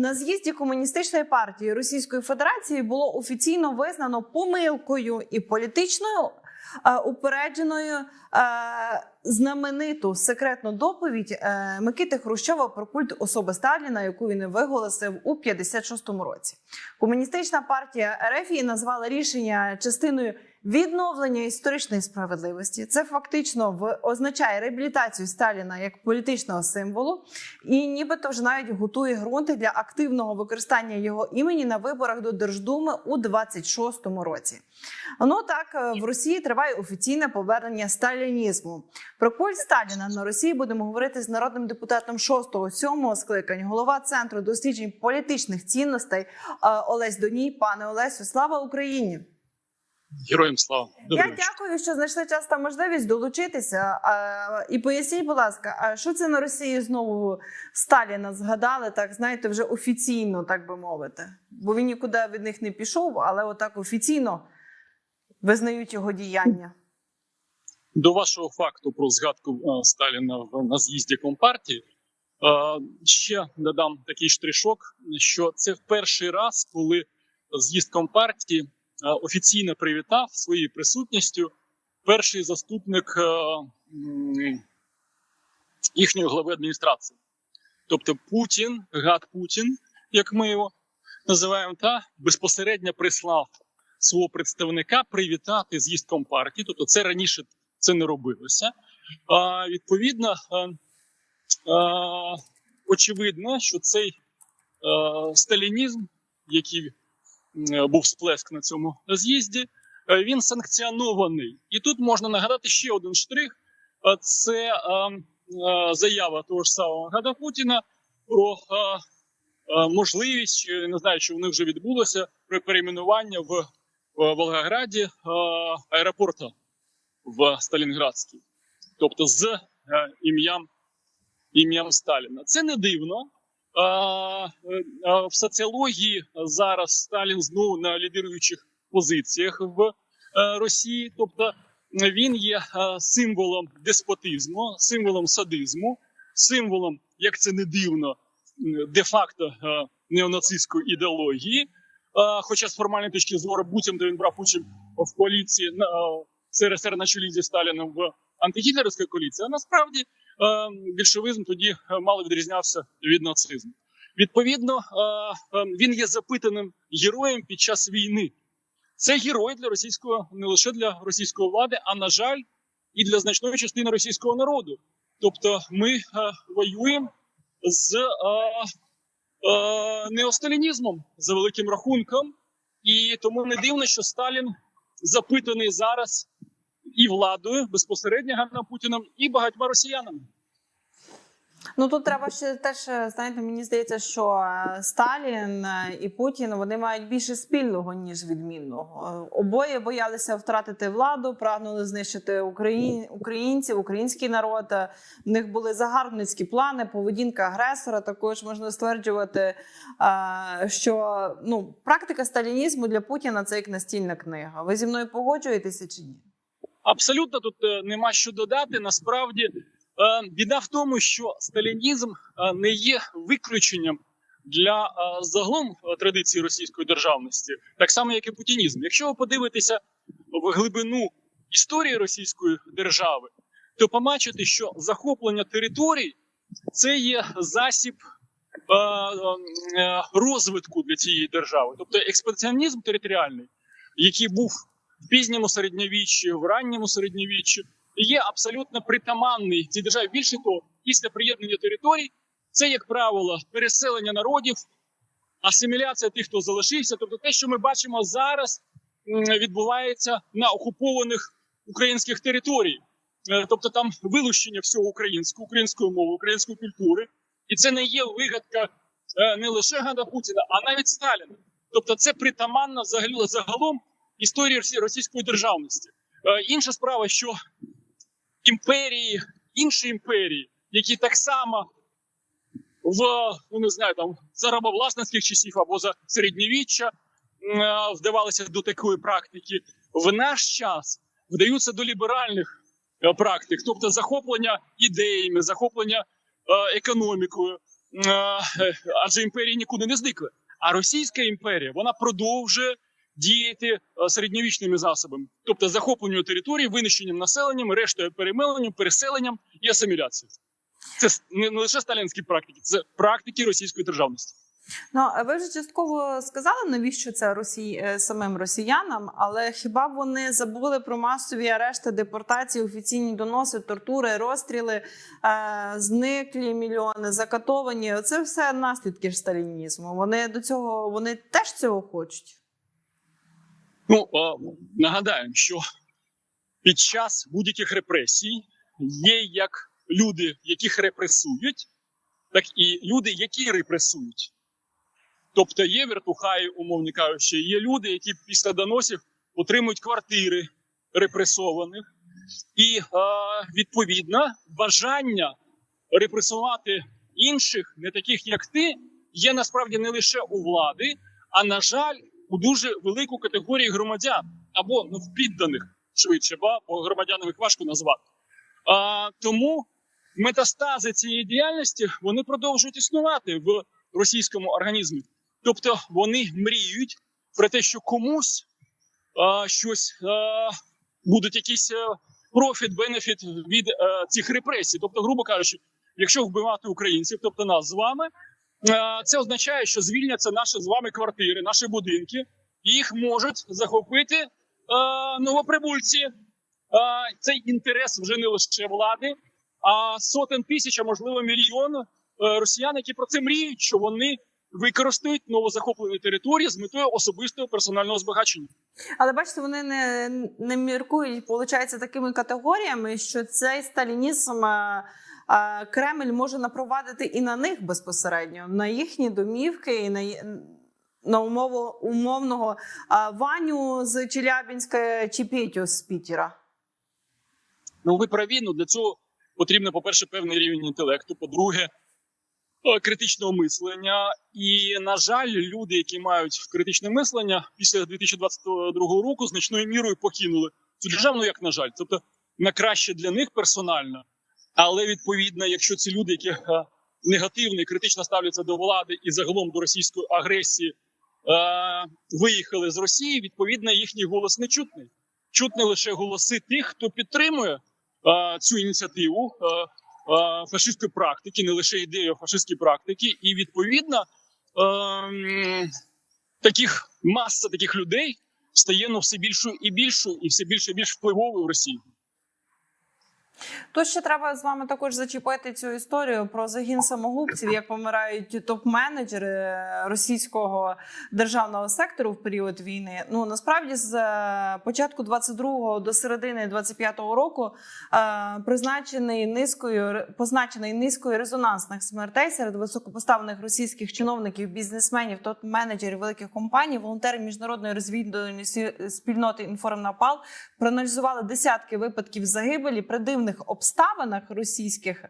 на з'їзді комуністичної партії Російської Федерації було офіційно визнано помилкою і політичною е, упередженою е, знамениту секретну доповідь е, Микити Хрущова про культ особи Сталіна, яку він виголосив у 56-му році. Комуністична партія РФ її назвала рішення частиною відновлення історичної справедливості. Це фактично в означає реабілітацію Сталіна як політичного символу, і нібито вже навіть готує ґрунти для активного використання його імені на виборах до Держдуми у 26-му році. Ну так е, в Росії триває офіційне повернення сталінізму. Про культ Сталіна на Росії будемо говорити з народним депутатом 6-7 скликань, голова центру досліджень політичних цінностей е, Олесь Доній. Пане Олесю, слава Україні! Героям слава. Добрий Я дякую, що знайшли час та можливість долучитися. А, і поясніть, будь ласка, а що це на Росії знову Сталіна згадали, так знаєте, вже офіційно, так би мовити. Бо він нікуди від них не пішов, але отак офіційно визнають його діяння. До вашого факту про згадку е, Сталіна на з'їзді компартії. е, Ще додам такий штришок, що це в перший раз, коли з'їзд компартії офіційно привітав своєю присутністю перший заступник е, їхньої глави адміністрації. Тобто Путін, гад Путін, як ми його називаємо, та безпосередньо прислав свого представника привітати з'їзд компартії. Тобто, це раніше це не робилося. А, відповідно, а, а, очевидно, що цей а, сталінізм, який був сплеск на цьому з'їзді, е, він санкціонований. І тут можна нагадати ще один штрих: це а, а, заява того ж самого Гада Путіна про можливість, не знаю, чи вони вже відбулося, про перейменування в, Волгограді аеропорту в Сталінградській, тобто з е, ім'ям ім'ям Сталіна. Це не дивно. Е, в соціології зараз Сталін знову на лідируючих позиціях в е, Росії. Тобто він є е, символом деспотизму, символом садизму, символом, як це не дивно, де-факто неонацистської ідеології. Хоча з формальної точки зору, буцімто він брав участь в коаліції СРСР на чолі зі Сталіном в антигітлерівській коаліції, а насправді більшовизм тоді е, мало відрізнявся від нацизму. Відповідно, е, е, він є запитаним героєм під час війни. Це герой для російського не лише для російської влади, а на жаль, і для значної частини російського народу. Тобто, ми е, воюємо з е, е, неосталінізмом за великим рахунком, і тому не дивно, що Сталін запитаний зараз і владою безпосередньо Ганна Путіном, і багатьма росіянами. Ну тут треба ще теж е, знаєте, мені здається, що е, Сталін е, і Путін вони мають більше спільного ніж відмінного. Обоє боялися втратити владу, прагнули знищити Україн... українців, український народ. В них були загарбницькі плани, поведінка агресора. Також можна стверджувати, що ну практика сталінізму для Путіна це як настільна книга. Ви зі мною погоджуєтеся чи ні? Абсолютно тут е, нема що додати. Насправді е, біда в тому, що сталінізм е, не є виключенням для загалом традиції російської державності, так само як і путінізм. Якщо ви подивитеся в глибину історії російської держави, то побачите, що захоплення територій це є засіб розвитку для цієї держави, тобто експансіонізм територіальний, який був в пізньому середньовіччі, в ранньому середньовіччі, є абсолютно притаманний цій державі. Більше того, після приєднання територій, це, як правило, переселення народів, асиміляція тих, хто залишився. Тобто, те, що ми бачимо зараз, відбувається на окупованих українських територій. Е, Тобто там вилучення всього українського, української мови, української культури, і це не є вигадка е, не лише Гада Путіна, а навіть Сталіна. Тобто, це притаманно взагалі загалом історії російської державності. Е, Інша справа, що імперії, інші імперії, які так само в ну не знаю, там за рабовласницьких часів або за середньовіччя е, вдавалися до такої практики, в наш час вдаються до ліберальних е, практик, тобто захоплення ідеями, захоплення економікою, адже імперії нікуди не зникли. А Російська імперія вона продовжує діяти е, середньовічними засобами, тобто захопленню території, винищенням населенням, рештою перемеленням, переселенням і асиміляцією. Це не лише сталінські практики, це практики російської державності. Ну ви вже частково сказали, навіщо це Росії е, самим росіянам, але хіба вони забули про масові арешти, депортації, офіційні доноси, тортури, розстріли, е, зниклі мільйони, закатовані? Це все наслідки ж сталінізму. Вони до цього вони теж цього хочуть. Ну е, нагадаємо, що під час будь-яких репресій є як люди, яких репресують, так і люди, які репресують. Тобто є вертухаї, умовно кажучи, є люди, які після доносів отримують квартири репресованих, і е, відповідно бажання репресувати інших, не таких як ти, є насправді не лише у влади, а на жаль, у дуже велику категорію громадян або ну, в підданих швидше, бо громадянам їх важко назвати. А, тому метастази цієї діяльності вони продовжують існувати в російському організмі. Тобто вони мріють про те, що комусь а, щось а, будуть якісь профіт, бенефіт від а, цих репресій. Тобто, грубо кажучи, якщо вбивати українців, тобто нас з вами, це означає, що звільняться наші з вами квартири, наші будинки, їх можуть захопити новоприбульці. Цей інтерес вже не лише влади, а сотень тисяч, а можливо мільйон е, росіян, які про це мріють, що вони використають новозахоплені території з метою особистого персонального збагачення. Але бачите, вони не, не міркують, виходить, такими категоріями, що цей сталінізм Кремль може напровадити і на них безпосередньо, на їхні домівки, і на, на умову умовного Ваню з Челябінська чи Петю з Пітера. Ну ви праві, ну для цього потрібно, по-перше, певний рівень інтелекту, по-друге, е, критичного мислення. І, на жаль, люди, які мають критичне мислення, після 2022 року значною мірою покинули цю державу, ну як на жаль, тобто на краще для них персонально. Але відповідно, якщо ці люди, які е, негативно і критично ставляться до влади і загалом до російської агресії, е, виїхали з Росії, відповідно, їхній голос не чутний. Чутні лише голоси тих, хто підтримує е, цю ініціативу фашистської практики, не лише ідею фашистської практики, і відповідно таких маса таких людей стає ну, все більшою і більшою, і все більше і більш впливовою в Росії. То ще треба з вами також зачепити цю історію про загін самогубців, як помирають топ-менеджери російського державного сектору в період війни. Ну насправді з е, початку 22-го до середини 25-го року е, призначений низкою позначений низкою резонансних смертей серед високопоставлених російських чиновників, бізнесменів, топ-менеджерів великих компаній, волонтери міжнародної розвідувальної спільноти Інформнапал проаналізували десятки випадків загибелі при дивних обставинах російських е,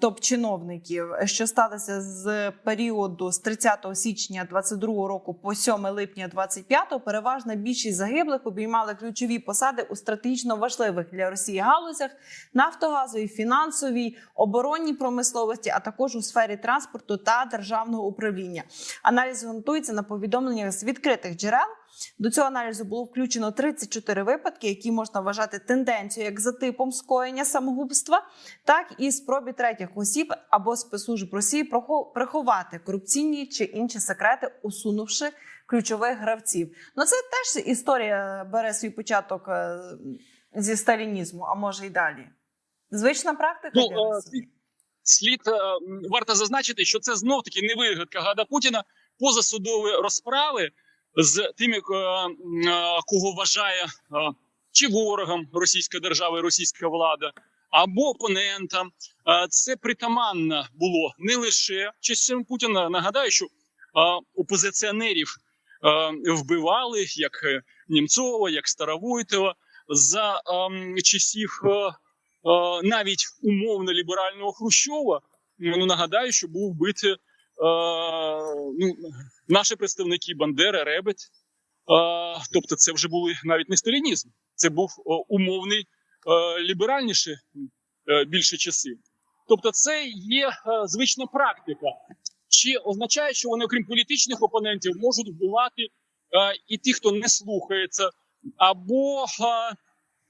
топ-чиновників, що сталося з періоду з 30 січня 22 року по 7 липня 25 Переважна більшість загиблих обіймали ключові посади у стратегічно важливих для Росії галузях нафтогазовій, фінансовій, оборонній промисловості, а також у сфері транспорту та державного управління. Аналіз ґрунтується на повідомленнях з відкритих джерел. До цього аналізу було включено 34 випадки, які можна вважати тенденцією як за типом скоєння самогубства, так і спробі третіх осіб або спецслужб Росії приховати корупційні чи інші секрети, усунувши ключових гравців. Ну це теж історія бере свій початок е, зі сталінізму, а може й далі. Звична практика. Ну, для е, Росії. Слід е, варто зазначити, що це знов таки не вигадка Гада Путіна позасудові розправи з тими, е, е, кого вважає е, чи ворогом російської держави, російська влада, або опонентам. Це притаманно було не лише часом Путіна. Нагадаю, що опозиціонерів вбивали як Німцова, як Старовойтова за часів. навіть умовно ліберального Хрущова. Ну нагадаю, що був вбитий ну, наші представники Бандера, Ребет. Тобто, це вже були навіть не сталінізм, це був умовний е, ліберальніший е, більше часи. Тобто, це є е, звична практика. Чи означає, що вони, окрім політичних опонентів, можуть вбивати і ті, хто не слухається, або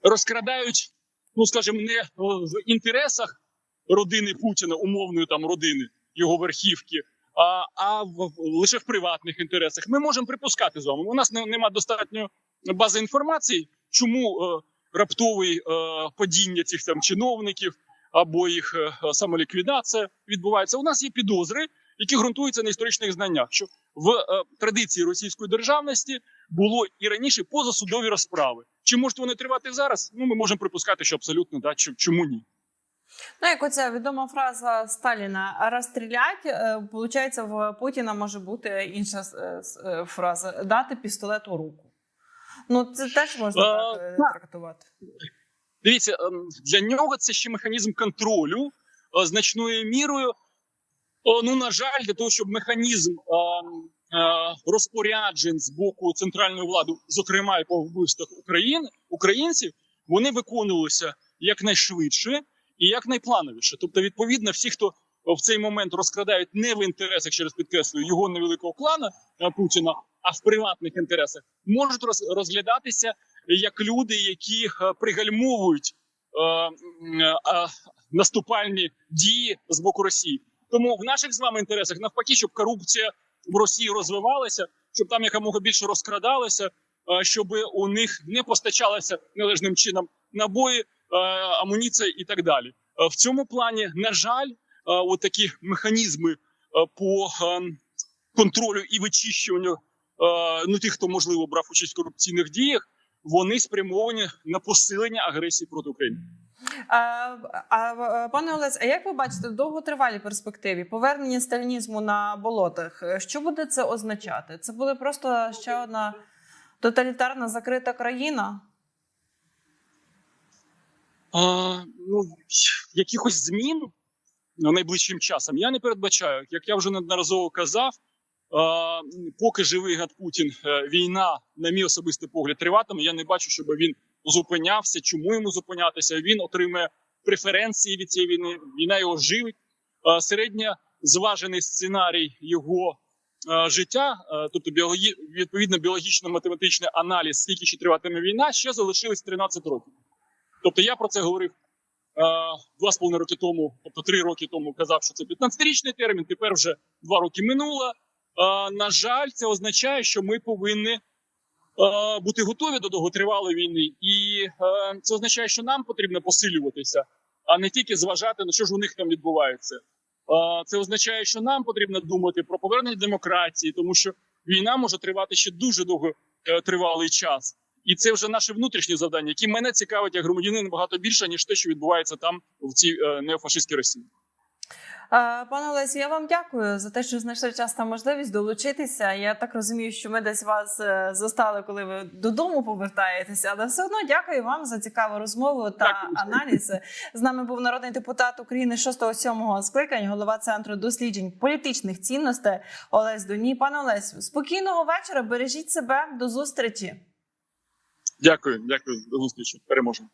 розкрадають, ну скажімо, не в інтересах родини Путіна, умовної там родини, його верхівки, а, в, лише в приватних інтересах. Ми можемо припускати з вами. У нас не, немає достатньо бази інформації, чому е, раптовий е, падіння цих там чиновників або їх е, самоліквідація відбувається. У нас є підозри, які ґрунтуються на історичних знаннях. Що в традиції російської державності було і раніше позасудові розправи. Чи можуть вони тривати зараз? Ну ми можемо припускати, що абсолютно да. Чо- Чому ні? Ну, як оця відома фраза Сталіна розстрілять, е, получається, в Путіна може бути інша е, е, фраза дати пістолет у руку. Ну, це теж можна А, так е, трактувати. Дивіться, ем, для нього це ще механізм контролю е, значною мірою. Ну, на жаль, для того, щоб механізм ем, е, розпоряджень з боку центральної влади, зокрема і по вбивствах України, українців, вони виконувалися якнайшвидше і якнайплановіше. Тобто, відповідно, всі, хто в цей момент розкрадають не в інтересах, через підкреслюю, його невеликого клана е, Путіна, а в приватних інтересах, можуть роз- розглядатися як люди, які е, пригальмовують е, наступальні дії з боку Росії. Тому в наших з вами інтересах навпаки, щоб корупція в Росії розвивалася, щоб там якомога більше розкрадалося, щоб у них не постачалося належним чином набої, амуніція і так далі. Е, В цьому плані, на жаль, е, от такі механізми е, по е, контролю і вичищуванню е, ну тих, хто можливо брав участь в корупційних діях, вони спрямовані на посилення агресії проти України. А, а пане Олесь, а як ви бачите в довготривалій перспективі повернення сталінізму на болотах? е, Що буде це означати? Це буде просто ще одна тоталітарна закрита країна? А, ну, якихось змін найближчим часом я не передбачаю. Як я вже неодноразово казав, а, поки живий гад Путін, е, війна, на мій особистий погляд, триватиме. Я не бачу, щоб він зупинявся. Чому йому зупинятися? Він отримує преференції від цієї війни. Війна його живить. А, середньо зважений сценарій його життя, тобто біологі... відповідно біологічно-математичний аналіз, скільки ще триватиме війна, ще залишилось 13 років. Тобто я про це говорив е, два з половиною роки тому, тобто три роки тому казав, що це 15-річний термін. Тепер вже два роки минуло. Е, на жаль, це означає, що ми повинні е, бути готові до довготривалої війни, і це означає, що нам потрібно посилюватися, а не тільки зважати на що ж у них там відбувається. Це означає, що нам потрібно думати про повернення демократії, тому що війна може тривати ще дуже довго тривалий час. І це вже наше внутрішнє завдання, яке мене цікавить як громадянин набагато більше, ніж те, що відбувається там в цій е, неофашистській Росії. Пане Олесі, я вам дякую за те, що знайшли час та можливість долучитися. Я так розумію, що ми десь вас е, застали, коли ви додому повертаєтеся, але все одно дякую вам за цікаву розмову та Дякую. аналіз. З нами був народний депутат України 6-7 скликань, голова центру досліджень політичних цінностей Олесь Доні. Пане Олесю, спокійного вечора. Бережіть себе до зустрічі. Дякую, дякую, до зустрічі. Переможемо.